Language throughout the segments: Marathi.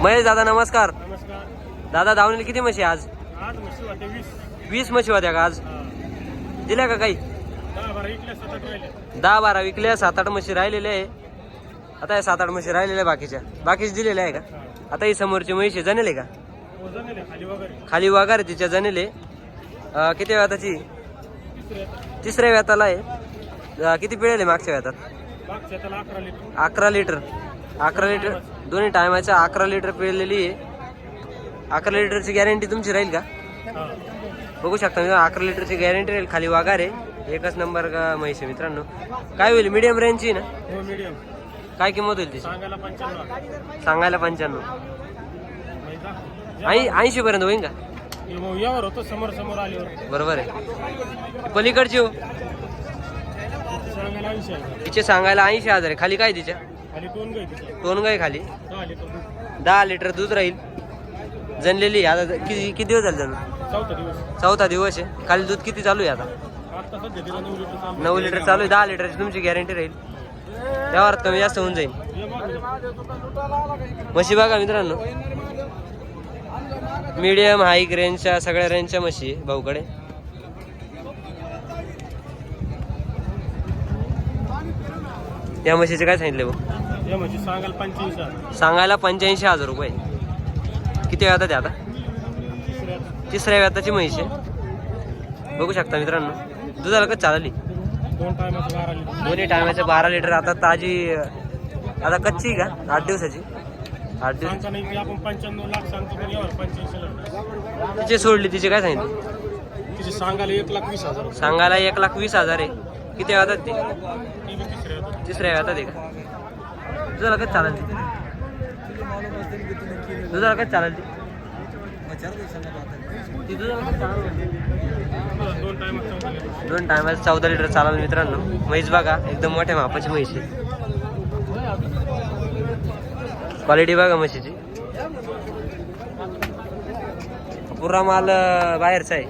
महेश दादा नमस्कार. दादा धावणीला किती म्हशी आज? वीस. म्हशी होत्या का आज? हा. दिल्या का काही? दहा बारा विकल्या सात आठ म्हशी राहिलेल्या आहे. आता या सात आठ म्हशी राहिलेल्या बाकीच्या. बाकीच्या दिलेल्या आहे का? हा. आता ही समोरची म्हशी जनेले का? आहे खाली वागार. तिच्या जनेले अं, किती व्याताची? तिसऱ्या व्याताला आहे. किती पिळेले मागच्या व्यातात? अकरा लिटर. अकरा लिटर दोन्ही टायमाच्या अकरा लिटर पिळलेली आहे. अकरा लिटरची गॅरंटी तुमची राहील का? बघू शकता मित्रांनो अकरा लिटरची गॅरंटी राहील. खाली आहे. एकच नंबर का म्हैस आहे मित्रांनो. काय होईल? मीडियम रेंजची ना? हो मीडियम काय किंमत होईल त्याची? सांगायला पंच्याण्णव. ऐंशी पर्यंत होईल का? मग यावर होतो समोर समोर आल्यावर. बरोबर आहे. पलीकडची हो. तिचे सांगायला ऐंशी हजार आहे. खाली काय तिच्या? दोन गाय खाली. दहा लिटर दूध. राहील. जनलेली आता किती किती दिवस झाले जण चौथा दिवस. आहे. खाली दूध किती चालू आहे आता? नऊ लिटर चालू आहे. दहा लिटरची तुमची गॅरंटी राहील. त्यावर कमी जास्त होऊन जाईल. म्हशी बघा मित्रांनो. मीडियम हाईक रेंजच्या सगळ्या रेंजच्या म्हशी आहे भाऊकडे. या म्हशीचे काय सांगितले भाऊ ये म्हणजे सांगायला पंच्याऐंशी आहे. सांगायला पंच्याऐंशी हजार रुपये. किती वेळात ते आता? तिसऱ्या व्याताची म्हैस आहे. बघू शकता मित्रांनो. दुधाला कच चालली दोन टायमाचं बारा लिटर. दोन्ही टायमाचे बारा लिटर. आता ताजी आता कच्ची का? आठ दिवसाची. आठ दिवस. सांगता नाही की आपण पंच्याण्णव लाख सांगतो पण यावर पंच्याऐंशी लाख तिचे सोडली तिचे काय सांगितले? तिचे सांगायला एक लाख वीस हजार सांगायला एक लाख वीस हजार आहे. किती वेळात ते? तिसऱ्या होतं. आहे का? दुधाला कच चालेल ती. दुधाला कच चालेल ती. दोन टायमात चौदा लिटर टायमाला चौदा लिटर चालाल मित्रांनो. म्हैस बघा एकदम मोठ्या मापाची म्हैस आहे. क्वालिटी बघा म्हशीची. पुरा माल बाहेरचा आहे.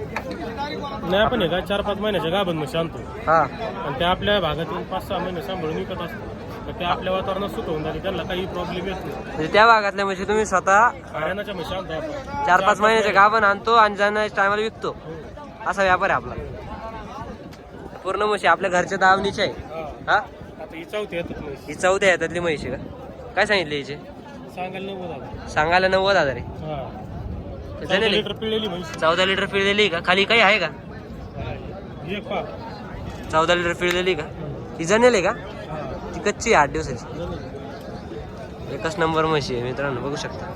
नाही आपण हे काय चार पाच महिन्याच्या गाभण म्हशी आणतो. हा. आणि ते आपल्या भागातील पाच सहा महिने सांभाळून विकत असतो. तर ते आपल्या वातावरणात सुट होऊन जाते त्यांना काही प्रॉब्लेम येत नाही. म्हणजे त्या भागातल्या म्हशी तुम्ही स्वतः हरियाणाच्या म्हशी आणतो आपण. चार पाच महिन्याच्या गाभण आणतो आणि जाण्याच्या टायमाला विकतो. असा व्यापार आहे आपला. पूर्ण म्हशी आपल्या घरच्या दावणीच्या आहे. हा. हा? आता ही चौथी येतात ही चौथ्या येतातली म्हशी का? काय सांगितले हिचे? सांगायला नव्वद हजार. सांगायला नव्वद हजार आहे. हा. चौदा लिटर पिळलेली म्हशी. चौदा लिटर पिळलेली का? खाली काही आहे का? ही चौदा लिटर पिळलेली का? ती जनेल आहे का? ती कच्ची आहे आठ दिवसाची. एकच नंबर म्हशी आहे मित्रांनो बघू शकता.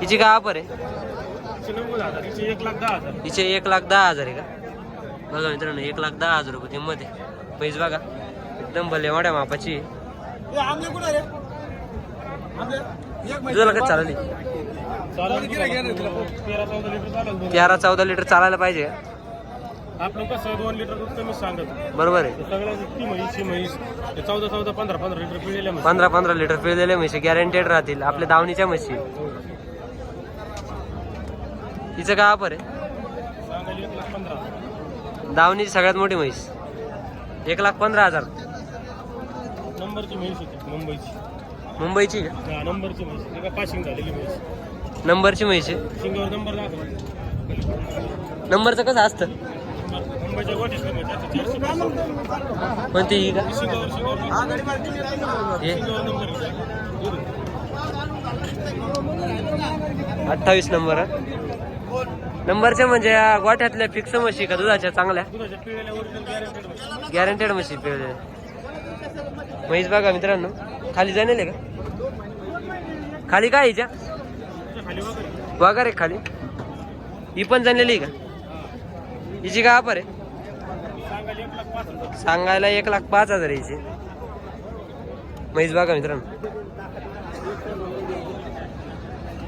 हिची का वापर आहे? हिचे एक लाख दहा हजार. आहे का? बघा मित्रांनो एक लाख दहा हजार रुपये किंमत आहे. पैस बघा एकदम भले मोठ्या मापाची आहे. दुधाला कसं चालली. तेरा चौदा लिटर चालायला पाहिजे. आपण कसं दोन लिटर दूध कमी सांगत. बरोबर आहे. सगळ्या ती म्हैस ही म्हैस ते चौदा चौदा पंधरा पंधरा लिटर पिळलेल्या म्हशी. पंधरा पंधरा लिटर पिळलेले म्हशी गॅरंटेड राहतील. आपल्या दावणीच्या म्हशी. तिचं काय वापर आहे? सांगायला एक लाख पंधरा हजार. दावणीची सगळ्यात मोठी म्हैस. एक लाख पंधरा हजार. नंबरची म्हैस होती मुंबईची. मुंबईची का? हा नंबरची म्हैस ते का पासिंग झालेली म्हैस. नंबरची म्हैस आहे. शिंगावर नंबर दाखवा. नंबरचं कसं असतं? कोणती ही का? हे? अठ्ठावीस नंबर नंबरच्या म्हणजे या गोठ्यातल्या फिक्स म्हशी का दुधाच्या? चांगल्या? गॅरंटेड म्हशी पिळल्या म्हशी म्हैस बघा मित्रांनो खाली जाणेल आहे का? खाली काय हिच्या? वगैरे खाली. ही पण जाणलेली आहे का? हिची काय वापर आहे. सांगायला एक लाख पाच हजार हिची. म्हैस बघा मित्रांनो.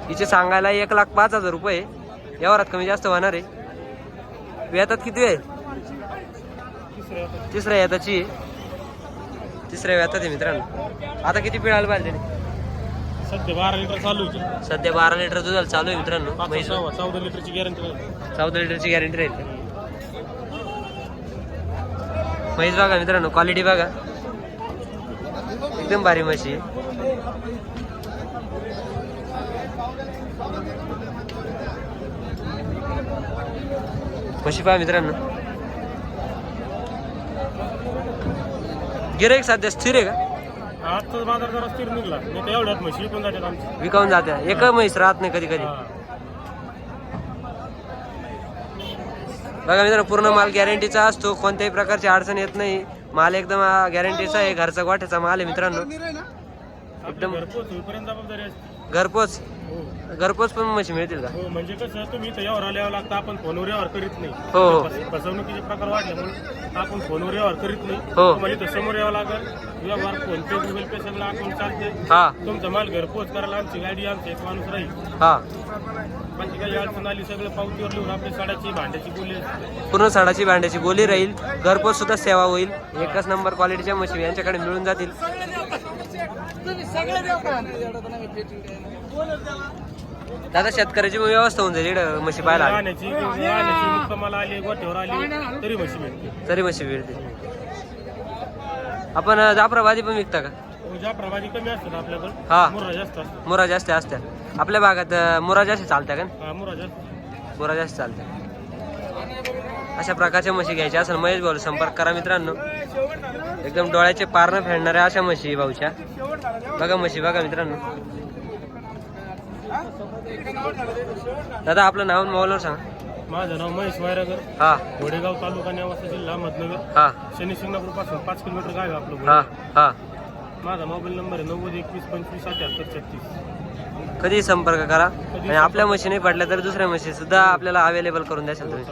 हिचे सांगायला एक लाख पाच हजार रुपये यावरात कमी जास्त होणार आहे. व्यातात किती आहे? तिसऱ्या होतं. तिसऱ्या याताची आहे. तिसऱ्या व्यातात आहे मित्रांनो. आता किती पिळायला पाहिजे? सध्या बारा लिटर चालू सध्या बारा लिटर दुधाला चालू आहे मित्रांनो. चौदा लिटरची गॅरंटी चौदा लिटरची गॅरंटी राहील. म्हैस बघा मित्रांनो क्वालिटी बघा. एकदम भारी म्हशी आहे. म्हशी पहा मित्रांनो. गिराईक सध्या स्थिर आहे का? आजचाच बाजार जरा स्थिर निघला. नाही तर एवढ्यात म्हशी विकून जातात आमची. विकावून जाते एक म्हैस राहत नाही कधी कधी बघा मित्रांनो पूर्ण माल गॅरंटीचा असतो. कोणत्याही प्रकारची अडचण येत नाही. माल एकदम गॅरंटीचा आहे. घरचा गोठ्याचा माल आहे मित्रांनो. एकदम- घरपोच. हो. घरपोच पण म्हशी मिळतील का? हो म्हणजे कसं तुम्ही इथं यावर आल्यावर लागतं आपण फोनवर व्यवहार करीत नाही. हो, हो. फस- फसवणुकीचे प्रकार वाढल्यामुळे आपण फोनवर व्यवहार करीत नाही. हो. तुम्हाला इथं समोर यावं लागेल व्यवहार फोन पे गुगल पे सगळं अकाउंट चालते हा. तुमचा माल घरपोच करायला आमची गाडी आमचा एक माणूस राहील. हा. बाकी काही अडचण आली सगळं पावतीवर लिहून आपली साड्याची भांड्याची बोली पूर्ण साडाची भांड्याची बोली राहील. घरपोच सुद्धा सेवा होईल. एकच नंबर क्वालिटीच्या म्हशी यांच्याकडे मिळून जातील. दादा शेतकऱ्याची व्यवस्था होऊन जाईल इकडं म्हशी पाहायला आली. राहण्याची राहण्याची मुक्कामाला आली गोठ्यावर आली तरी म्हशी मिळते तरी म्हशी मिळतील. आपण अं, जाफराबादी पण विकता का? ज्याप्रमाणे कमी असतात हा. आपल्याकडे मुर्रा जास्त असतात मुरा जास्त असत्या आपल्या भागात अं, मुरा जास्त चालत्या का? हा, जास्त. मुरा जास्त चालत्या. अशा प्रकारच्या म्हशी घ्यायच्या असेल महेश भाऊ संपर्क करा मित्रांनो. एकदम डोळ्याचे पारणं फेडणाऱ्या अशा म्हशी भाऊच्या. बघा म्हशी बघा मित्रांनो. दादा आपलं नाव मोबाईलवर सांगा. माझं नाव महेश वायरागर. हा. घोडेगाव तालुका नेवासा जिल्हा अहमदनगर. हा. शनी शिंगणापूरपासून पाच किलोमीटर गाव आहे आपलं हा. हा. माझा मोबाईल नंबर आहे नव्वद एकवीस पंचवीस अठ्याहत्तर छत्तीस. कधी संपर्क करा. आणि आपल्या म्हशी नाही पडल्या तर दुसऱ्या म्हशी सुद्धा आपल्याला अवेलेबल करून द्याल तुम्ही